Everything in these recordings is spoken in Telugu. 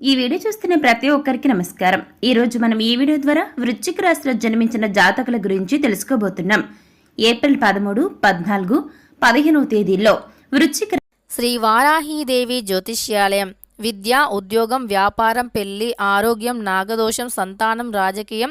ఈ వీడియో చూస్తున్న ప్రతి ఒక్కరికి నమస్కారం. ఈ రోజు మనం ఈ వీడియో ద్వారా వృశ్చిక రాశిలో జన్మించిన జాతకుల గురించి తెలుసుకోబోతున్నాం. ఏప్రిల్ పదమూడు పద్నాలుగు పదిహేనవ తేదీల్లో వృశ్చిక శ్రీ వారాహీదేవి జ్యోతిష్యాలయం. విద్య ఉద్యోగం వ్యాపారం పెళ్ళి ఆరోగ్యం నాగదోషం సంతానం రాజకీయం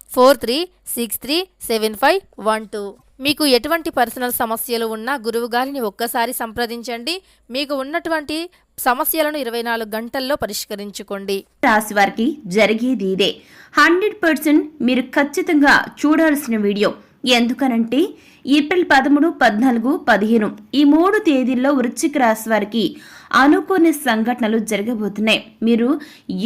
four three six three seven five one two. మీకు ఎటువంటి పర్సనల్ సమస్యలు ఉన్నా గురువు గారిని ఒక్కసారి సంప్రదించండి. మీకు ఉన్నటువంటి సమస్యలను ఇరవై నాలుగు గంటల్లో పరిష్కరించుకోండి. రాశి వారికి జరిగేది ఇదే. హండ్రెడ్ పర్సెంట్ మీరు ఖచ్చితంగా చూడాల్సిన వీడియో. ఎందుకనంటే ఏప్రిల్ పదమూడు పద్నాలుగు పదిహేను ఈ మూడు తేదీల్లో వృశ్చిక రాశి వారికి అనుకోని సంఘటనలు జరగబోతున్నాయి. మీరు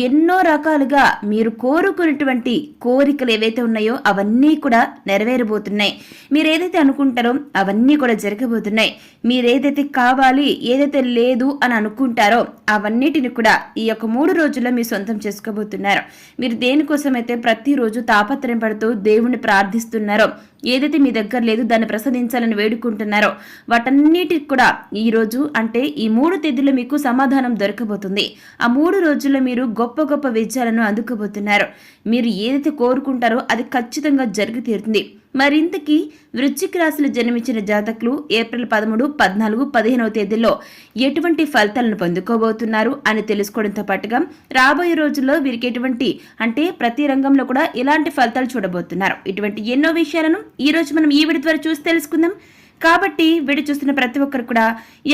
ఎన్నో రకాలుగా మీరు కోరుకున్నటువంటి కోరికలు ఏవైతే ఉన్నాయో అవన్నీ కూడా నెరవేరబోతున్నాయి. మీరు ఏదైతే అనుకుంటారో అవన్నీ కూడా జరగబోతున్నాయి. మీరు ఏదైతే కావాలి ఏదైతే లేదు అని అనుకుంటారో అవన్నిటిని కూడా ఈ యొక్క మూడు రోజుల్లో మీ సొంతం చేసుకోబోతున్నారు. మీరు దేనికోసం అయితే ప్రతిరోజు తాపత్రయం పడుతూ దేవుణ్ణి ప్రార్థిస్తున్నారో ఏదైతే మీ దగ్గర లేదు దాన్ని ప్రసాదించాలని వేడుకుంటున్నారో వాటన్నిటికి కూడా ఈ రోజు అంటే ఈ మూడు తేదీలో మీకు సమాధానం దొరకబోతుంది. ఆ మూడు రోజుల్లో మీరు గొప్ప గొప్ప విజయాలను అందుకోబోతున్నారు. మీరు ఏదైతే కోరుకుంటారో అది ఖచ్చితంగా జరిగి తీరుతుంది. మరింతకీ వృశ్చిక రాశిలో జన్మించిన జాతకులు ఏప్రిల్ పదమూడు పద్నాలుగు పదిహేనవ తేదీల్లో ఎటువంటి ఫలితాలను పొందుకోబోతున్నారు అని తెలుసుకోవడంతో పాటుగా రాబోయే రోజుల్లో వీరికి ఎటువంటి అంటే ప్రతి రంగంలో కూడా ఇలాంటి ఫలితాలు చూడబోతున్నారు. ఇటువంటి ఎన్నో విషయాలను ఈ రోజు మనం ఈ విడి ద్వారా చూసి తెలుసుకుందాం. కాబట్టి వీడియో చూస్తున్న ప్రతి ఒక్కరు కూడా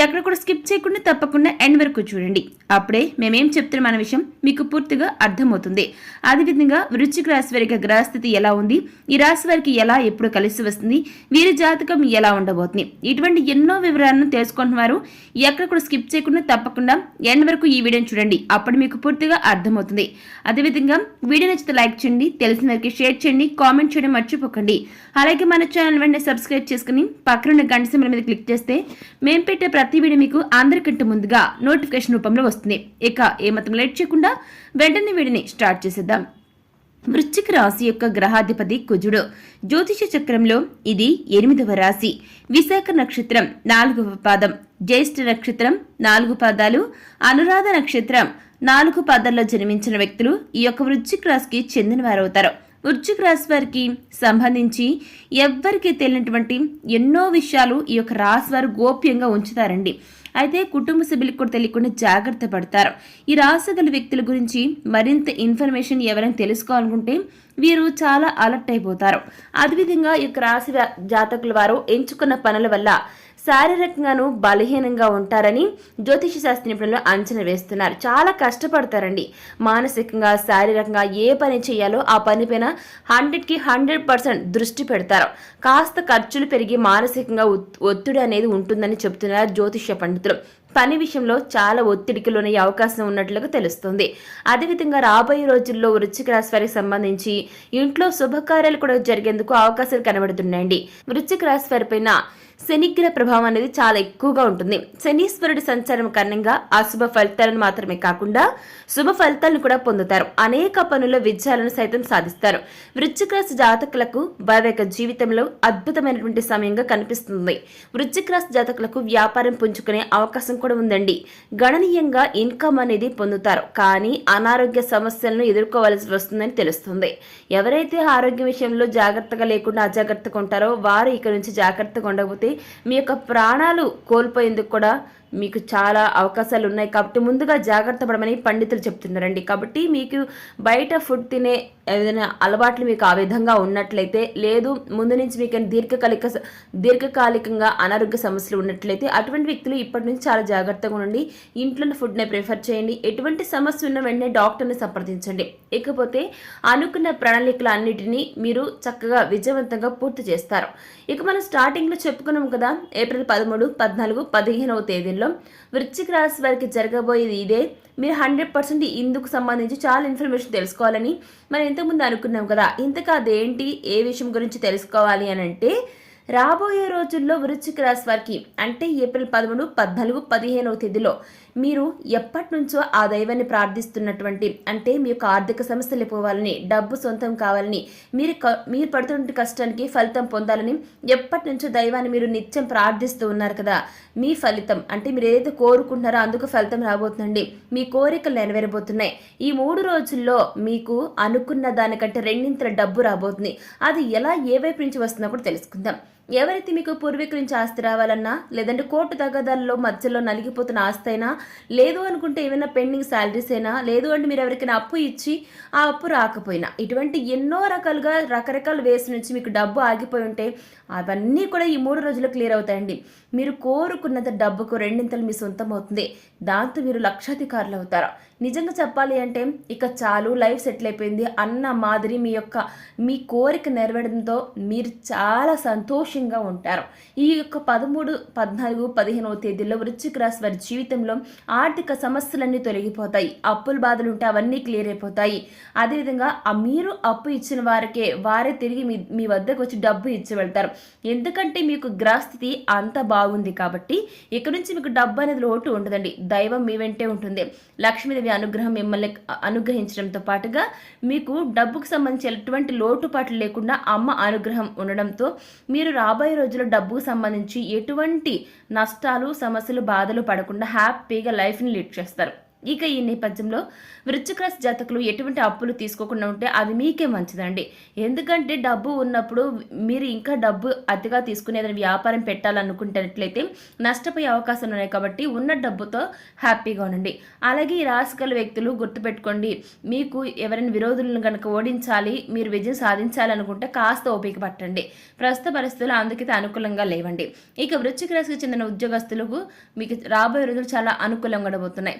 ఎక్కడ కూడా స్కిప్ చేయకుండా తప్పకుండా ఎండ్ వరకు చూడండి. అప్పుడే మేమేం చెప్తున్న మన విషయం మీకు పూర్తిగా అర్థమవుతుంది. అదేవిధంగా వృశ్చిక రాశి వారికి గ్రహస్థితి ఎలా ఉంది? ఈ రాశి వారికి ఎలా ఎప్పుడు కలిసి వస్తుంది? వీరి జాతకం ఎలా ఉండబోతుంది? ఇటువంటి ఎన్నో వివరాలను తెలుసుకుంటున్నారు. ఎక్కడ కూడా స్కిప్ చేయకుండా తప్పకుండా ఎండ్ వరకు ఈ వీడియోని చూడండి. అప్పుడు మీకు పూర్తిగా అర్థమవుతుంది. అదేవిధంగా వీడియో నచ్చితే లైక్ చేయండి. తెలిసిన వారికి షేర్ చేయండి. కామెంట్ చేయడం మర్చిపోకండి. అలాగే మన ఛానల్ వెంటనే సబ్స్క్రైబ్ చేసుకుని పక్కనున్న గంట సింబల్ మీద క్లిక్ చేస్తే మేము పెట్టే ప్రతి వీడియో మీకు అందరికంటే ముందుగా నోటిఫికేషన్ రూపంలో వస్తుంది. ఇక ఏమాత్రం లేట్ చేయకుండా వెంటనే వీడిని స్టార్ట్ చేసేద్దాం. వృశ్చిక రాశి యొక్క గ్రహాధిపతి కుజుడు. జ్యోతిష చక్రంలో ఇది ఎనిమిదవ రాశి. విశాఖ నక్షత్రం నాలుగవ పాదం. జ్యేష్ఠ నక్షత్రం నాలుగు పాదాలు. అనురాధ నక్షత్రం నాలుగు పాదాల్లో జన్మించిన వ్యక్తులు ఈ యొక్క వృశ్చిక రాశికి చెందిన వారవుతారు వృశ్చిక రాశి వారికి సంబంధించి ఎవ్వరికీ తెలియనటువంటి ఎన్నో విషయాలు ఈ యొక్క రాశి వారు గోప్యంగా ఉంచుతారండి. అయితే కుటుంబ సభ్యులకు కూడా తెలియకుండా జాగ్రత్త పడతారు. ఈ రాశి గల వ్యక్తుల గురించి మరింత ఇన్ఫర్మేషన్ ఎవరైనా తెలుసుకోవాలనుకుంటే వీరు చాలా అలర్ట్ అయిపోతారు. అదేవిధంగా ఈ యొక్క రాశి జాతకుల వారు ఎంచుకున్న పనుల వల్ల శారీరకంగాను బలహీనంగా ఉంటారని జ్యోతిష శాస్త్ర నిపుణులు అంచనా వేస్తున్నారు. చాలా కష్టపడతారండి. మానసికంగా శారీరకంగా ఏ పని చేయాలో ఆ పని పైన హండ్రెడ్కి హండ్రెడ్ పర్సెంట్ దృష్టి పెడతారు. కాస్త ఖర్చులు పెరిగి మానసికంగా ఒత్తిడి అనేది ఉంటుందని చెబుతున్నారు జ్యోతిష పండితులు. పని విషయంలో చాలా ఒత్తిడికి లోనయ్యే అవకాశం ఉన్నట్లుగా తెలుస్తుంది. అదేవిధంగా రాబోయే రోజుల్లో వృశ్చిక రాశి వారికి సంబంధించి ఇంట్లో శుభకార్యాలు కూడా జరిగేందుకు అవకాశాలు కనబడుతున్నాయండి. వృశ్చిక రాశి వారిపైన శనిగ్రహ ప్రభావం అనేది చాలా ఎక్కువగా ఉంటుంది. శనీశ్వరుడి సంచారం కారణంగా అశుభ ఫలితాలను మాత్రమే కాకుండా శుభ ఫలితాలను కూడా పొందుతారు. అనేక పనుల విజయాలను సైతం సాధిస్తారు. వృశ్చిక రాశి జాతకులకు వైవేక జీవితంలో అద్భుతమైనటువంటి సమయంగా కనిపిస్తుంది. వృశ్చిక రాశి జాతకులకు వ్యాపారం పుంజుకునే అవకాశం కూడా ఉందండి. గణనీయంగా ఇన్కమ్ అనేది పొందుతారు. కానీ అనారోగ్య సమస్యలను ఎదుర్కోవాల్సి వస్తుందని తెలుస్తుంది. ఎవరైతే ఆరోగ్య విషయంలో జాగ్రత్తగా లేకుండా అజాగ్రత్తగా ఉంటారో వారు ఇక నుంచి జాగ్రత్తగా ఉండకపోతే మీ యొక్క ప్రాణాలు కోల్పోయేందుకు కూడా మీకు చాలా అవకాశాలు ఉన్నాయి కాబట్టి ముందుగా జాగ్రత్త పడమని పండితులు చెప్తున్నారండి. కాబట్టి మీకు బయట ఫుడ్ తినే ఏదైనా అలవాట్లు మీకు ఆ విధంగా ఉన్నట్లయితే లేదు ముందు నుంచి మీకు దీర్ఘకాలిక దీర్ఘకాలికంగా అనారోగ్య సమస్యలు ఉన్నట్లయితే అటువంటి వ్యక్తులు ఇప్పటి నుంచి చాలా జాగ్రత్తగా ఉండండి. ఇంట్లోని ఫుడ్నే ప్రిఫర్ చేయండి. ఎటువంటి సమస్య ఉన్న వెంటనే డాక్టర్ని సంప్రదించండి. ఇకపోతే అనుకున్న ప్రణాళికలు అన్నిటినీ మీరు చక్కగా విజయవంతంగా పూర్తి చేస్తారు. ఇక మనం స్టార్టింగ్లో చెప్పుకున్నాం కదా ఏప్రిల్ పదమూడు పద్నాలుగు పదిహేనవ తేదీల్లో వృశ్చిక రాశి వారికి జరగబోయేది ఇదే. మీరు హండ్రెడ్ పర్సెంట్ ఇందుకు సంబంధించి చాలా ఇన్ఫర్మేషన్ తెలుసుకోవాలని మనం ఇంతకుముందు అనుకున్నాం కదా. ఇంతకు అదేంటి? ఏ విషయం గురించి తెలుసుకోవాలి అని అంటే రాబోయే రోజుల్లో వృశ్చిక రాశి వారికి అంటే ఏప్రిల్ పదమూడు పద్నాలుగు పదిహేనవ తేదీలో మీరు ఎప్పటి నుంచో ఆ దైవాన్ని ప్రార్థిస్తున్నటువంటి అంటే మీ యొక్క ఆర్థిక సమస్యలు పోవాలని డబ్బు సొంతం కావాలని మీరు క- మీరు పడుతున్న కష్టానికి ఫలితం పొందాలని ఎప్పటి నుంచో దైవాన్ని మీరు నిత్యం ప్రార్థిస్తూ ఉన్నారు కదా. మీ ఫలితం అంటే మీరు ఏదైతే కోరుకుంటున్నారో అందుకు ఫలితం రాబోతుందండి. మీ కోరికలు నెరవేరబోతున్నాయి. ఈ మూడు రోజుల్లో మీకు అనుకున్న దానికంటే రెండింతల డబ్బు రాబోతుంది. అది ఎలా ఏ వైపు నుంచి వస్తుందో కూడా తెలుసుకుందాం. ఎవరైతే మీకు పూర్వీకుల నుంచి ఆస్తి రావాలన్నా లేదంటే కోర్టు తగాదాల్లో మధ్యలో నలిగిపోతున్న ఆస్తి అయినా లేదు అనుకుంటే ఏమైనా పెండింగ్ శాలరీస్ అయినా లేదు అంటే మీరు ఎవరికైనా అప్పు ఇచ్చి ఆ అప్పు రాకపోయినా ఇటువంటి ఎన్నో రకాలుగా రకరకాల వేస్ నుంచి మీకు డబ్బు ఆగిపోయి ఉంటే అవన్నీ కూడా ఈ మూడు రోజుల్లో క్లియర్ అవుతాయండి. మీరు కోరుకున్నంత డబ్బుకు రెండింతలు మీ సొంతం అవుతుంది. దాంతో మీరు లక్షాధికారులు అవుతారు. నిజంగా చెప్పాలి అంటే ఇక చాలు లైఫ్ సెటిల్ అయిపోయింది అన్న మాదిరి మీ యొక్క మీ కోరిక నెరవేరడంతో మీరు చాలా సంతోషంగా ఉంటారు. ఈ యొక్క పదమూడు పద్నాలుగు పదిహేనవ తేదీల్లో వృశ్చిక రాశి వారి జీవితంలో ఆర్థిక సమస్యలన్నీ తొలగిపోతాయి. అప్పుల బాధలు ఉంటే అవన్నీ క్లియర్ అయిపోతాయి. అదేవిధంగా ఆ మీరు అప్పు ఇచ్చిన వారికే వారే తిరిగి మీ మీ వద్దకు వచ్చి డబ్బు ఇచ్చి వెళ్తారు. ఎందుకంటే మీకు గ్రహస్థితి అంత బాగుంది కాబట్టి ఇక్కడ నుంచి మీకు డబ్బు అనేది లోటు ఉండదండి. దైవం మీ వెంటే ఉంటుంది. లక్ష్మీదేవి అనుగ్రహం మిమ్మల్ని అనుగ్రహించడంతో పాటుగా మీకు డబ్బుకు సంబంధించి ఎటువంటి లోటుపాట్లు లేకుండా అమ్మ అనుగ్రహం ఉండడంతో మీరు రాబోయే రోజుల్లో డబ్బుకు సంబంధించి ఎటువంటి నష్టాలు సమస్యలు బాధలు పడకుండా హ్యాపీగా లైఫ్ని లీడ్ చేస్తారు. ఇక ఈ నేపథ్యంలో వృశ్చిక రాశి జాతకులు ఎటువంటి అప్పులు తీసుకోకుండా ఉంటే అది మీకే మంచిదండి. ఎందుకంటే డబ్బు ఉన్నప్పుడు మీరు ఇంకా డబ్బు అతిగా తీసుకుని ఏదైనా వ్యాపారం పెట్టాలనుకుంటున్నట్లయితే నష్టపోయే అవకాశాలు ఉన్నాయి కాబట్టి ఉన్న డబ్బుతో హ్యాపీగా ఉండండి. అలాగే ఈ రాశి వ్యక్తులు గుర్తుపెట్టుకోండి మీకు ఎవరైనా విరోధులను కనుక ఓడించాలి మీరు విజయం సాధించాలనుకుంటే కాస్త ఓపిక పట్టండి. ప్రస్తుత పరిస్థితులు అందుకైతే అనుకూలంగా లేవండి. ఇక వృశ్చిక రాశికి చెందిన ఉద్యోగస్తులకు మీకు రాబోయే రోజులు చాలా అనుకూలంగా ఉండబోతున్నాయి.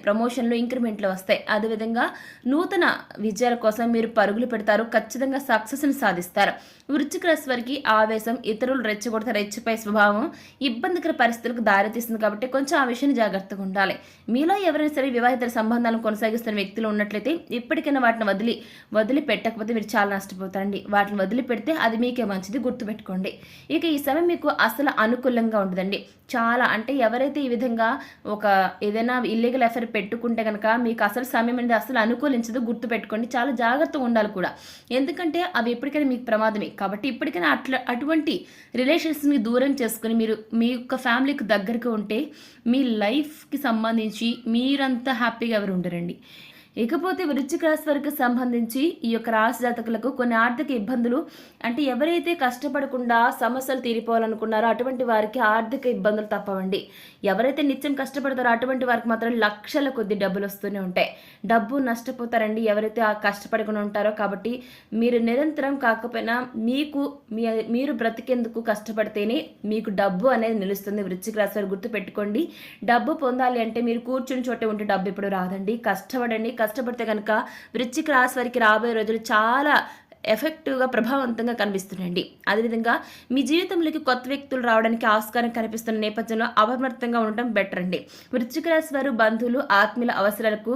ప్రమోషన్లు ఇంక్రిమెంట్లు వస్తాయి. అదేవిధంగా నూతన విజయాల కోసం మీరు పరుగులు పెడతారు. ఖచ్చితంగా సక్సెస్ని సాధిస్తారు. వృచ్చిక రాశి వారికి ఆవేశం ఇతరులు రెచ్చగొడతారు రెచ్చిపై స్వభావం ఇబ్బందికర పరిస్థితులకు దారితీస్తుంది కాబట్టి కొంచెం ఆ విషయాన్ని జాగ్రత్తగా ఉండాలి. మీలో ఎవరైనా సరే వివాహిత సంబంధాలను కొనసాగిస్తున్న వ్యక్తులు ఉన్నట్లయితే ఇప్పటికైనా వాటిని వదిలి వదిలి పెట్టకపోతే మీరు చాలా నష్టపోతారండి. వాటిని వదిలిపెడితే అది మీకే మంచిది గుర్తుపెట్టుకోండి. ఇక ఈ సమయం మీకు అసలు అనుకూలంగా ఉండదండి. చాలా అంటే ఎవరైతే ఈ విధంగా ఒక ఏదైనా ఇల్లీగల్ అఫైర్ పెట్టుకుంటే కనుక మీకు అసలు సమయం అనేది అసలు అనుకూలించదు గుర్తుపెట్టుకోండి. చాలా జాగ్రత్తగా ఉండాలి కూడా. ఎందుకంటే అవి ఎప్పటికైనా మీకు ప్రమాదమే. కాబట్టి ఇప్పటికైనా అట్లా అటువంటి రిలేషన్స్ని దూరం చేసుకుని మీరు మీ యొక్క ఫ్యామిలీకి దగ్గరగా ఉంటే మీ లైఫ్కి సంబంధించి మీరంతా హ్యాపీగా ఎవరు ఉండరండి. ఇకపోతే వృశ్చిక రాశి వారికి సంబంధించి ఈ యొక్క రాశి జాతకులకు కొన్ని ఆర్థిక ఇబ్బందులు అంటే ఎవరైతే కష్టపడకుండా సమస్యలు తీరిపోవాలనుకున్నారో అటువంటి వారికి ఆర్థిక ఇబ్బందులు తప్పవండి. ఎవరైతే నిత్యం కష్టపడతారో అటువంటి వారికి మాత్రం లక్షల కొద్ది డబ్బులు వస్తూనే ఉంటాయి. డబ్బు నష్టపోతారండి ఎవరైతే ఆ కష్టపడకుండా ఉంటారో. కాబట్టి మీరు నిరంతరం కాకపోయినా మీకు మీ మీరు బ్రతికేందుకు కష్టపడితేనే మీకు డబ్బు అనేది నిలుస్తుంది. వృశ్చిక రాశి వారు గుర్తుపెట్టుకోండి. డబ్బు పొందాలి అంటే మీరు కూర్చుని చోటే ఉంటే డబ్బు ఇప్పుడు రాదండి. కష్టపడండి కష్టపడితే కనుక వృశ్చిక రాశి వారికి రాబోయే రోజులు చాలా ఎఫెక్టివ్గా ప్రభావవంతంగా కనిపిస్తున్నాయండి. అదేవిధంగా మీ జీవితంలోకి కొత్త వ్యక్తులు రావడానికి ఆస్కారం కనిపిస్తున్న నేపథ్యంలో అప్రమత్తంగా ఉండటం బెటర్ అండి. వృశ్చిక రాశి వారు బంధువులు ఆత్మీయుల అవసరాలకు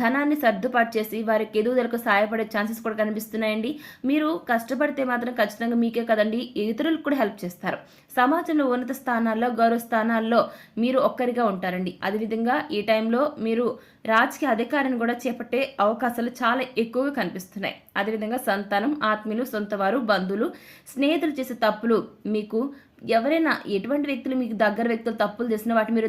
ధనాన్ని సర్దుపాటు చేసి వారికి ఎదుగుదలకు సహాయపడే ఛాన్సెస్ కూడా కనిపిస్తున్నాయండి. మీరు కష్టపడితే మాత్రం ఖచ్చితంగా మీకే కదండి. ఇతరులకు కూడా హెల్ప్ చేస్తారు. సమాజంలో ఉన్నత స్థానాల్లో గౌరవ స్థానాల్లో మీరు ఒక్కరిగా ఉంటారండి. అదేవిధంగా ఈ టైంలో మీరు రాజకీయ అధికారాన్ని కూడా చేపట్టే అవకాశాలు చాలా ఎక్కువగా కనిపిస్తున్నాయి. అదేవిధంగా సంతానం ఆత్మీయులు సొంతవారు బంధువులు స్నేహితులు చేసే తప్పులు మీకు ఎవరైనా ఎటువంటి వ్యక్తులు మీకు దగ్గర వ్యక్తులు తప్పులు చేసినా వాటి మీరు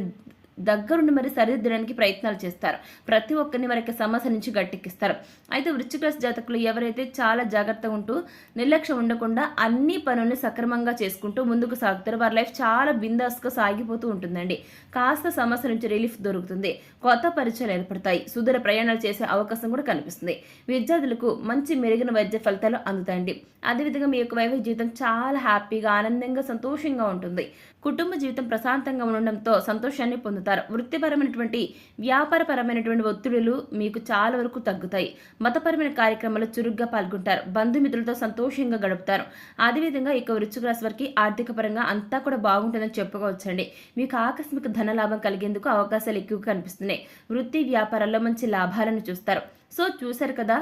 దగ్గరుండి మరి సరిదిద్దడానికి ప్రయత్నాలు చేస్తారు. ప్రతి ఒక్కరిని వారికి సమస్య నుంచి గట్టెక్కిస్తారు. అయితే వృశ్చిక రాశి జాతకులు ఎవరైతే చాలా జాగ్రత్తగా ఉంటూ నిర్లక్ష్యం ఉండకుండా అన్ని పనుల్ని సక్రమంగా చేసుకుంటూ ముందుకు సాగుతారు వారి లైఫ్ చాలా బిందాస్గా సాగిపోతూ ఉంటుందండి. కాస్త సమస్య నుంచి రిలీఫ్ దొరుకుతుంది. కొత్త పరిచయాలు ఏర్పడతాయి. సుదూర ప్రయాణాలు చేసే అవకాశం కూడా కనిపిస్తుంది. విద్యార్థులకు మంచి మెరుగిన వైద్య ఫలితాలు అందుతాయండి. అదేవిధంగా మీ యొక్క వైవాహిక జీవితం చాలా హ్యాపీగా ఆనందంగా సంతోషంగా ఉంటుంది. కుటుంబ జీవితం ప్రశాంతంగా ఉండడంతో సంతోషాన్ని పొందుతారు. వృత్తిపరమైనటువంటి వ్యాపారపరమైనటువంటి ఒత్తిడులు మీకు చాలా వరకు తగ్గుతాయి. మతపరమైన కార్యక్రమాల్లో చురుగ్గా పాల్గొంటారు. బంధుమిత్రులతో సంతోషంగా గడుపుతారు. అదేవిధంగా ఇక వృశ్చిక రాశి వారికి ఆర్థిక పరంగా అంతా కూడా బాగుంటుందని చెప్పుకోవచ్చండి. మీకు ఆకస్మిక ధన లాభం కలిగేందుకు అవకాశాలు ఎక్కువగా కనిపిస్తున్నాయి. వృత్తి వ్యాపారాల్లో మంచి లాభాలను చూస్తారు. సో చూశారు కదా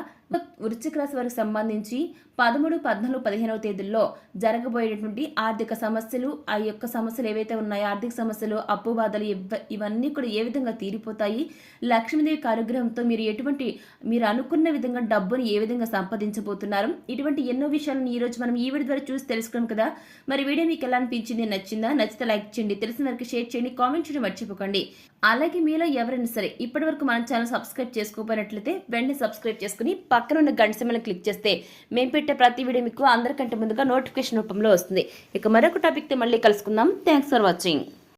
వృశ్చిక రాశి వారికి సంబంధించి పదమూడు పద్నాలుగు పదిహేనవ తేదీల్లో జరగబోయేటటువంటి ఆర్థిక సమస్యలు ఆ యొక్క సమస్యలు ఏవైతే ఉన్నాయో ఆర్థిక సమస్యలు అప్పు బాధలు ఇవన్నీ కూడా ఏ విధంగా తీరిపోతాయి లక్ష్మీదేవి అనుగ్రహంతో మీరు ఎటువంటి మీరు అనుకున్న విధంగా డబ్బుని ఏ విధంగా సంపాదించబోతున్నారు ఇటువంటి ఎన్నో విషయాలను ఈ రోజు మనం ఈ వీడియో ద్వారా చూసి తెలుసుకున్నాం కదా మరి వీడియో మీకు ఎలా అనిపించింది నచ్చిందా నచ్చితే లైక్ చేయండి తెలిసిన వారికి షేర్ చేయండి కామెంట్ చేయడం మర్చిపోకండి. అలాగే మీలో ఎవరైనా సరే ఇప్పటివరకు మన ఛానల్ సబ్స్క్రైబ్ చేసుకోకపోయినట్లయితే వెంటనే సబ్స్క్రైబ్ చేసుకుని పక్కన ఉన్న గంట సమయంలో క్లిక్ చేస్తే మేము పెట్టే ప్రతి వీడియో మీకు అందరికంటే ముందుగా నోటిఫికేషన్ రూపంలో వస్తుంది. ఇక మరొక టాపిక్తో మళ్ళీ కలుసుకుందాం. Thanks for watching.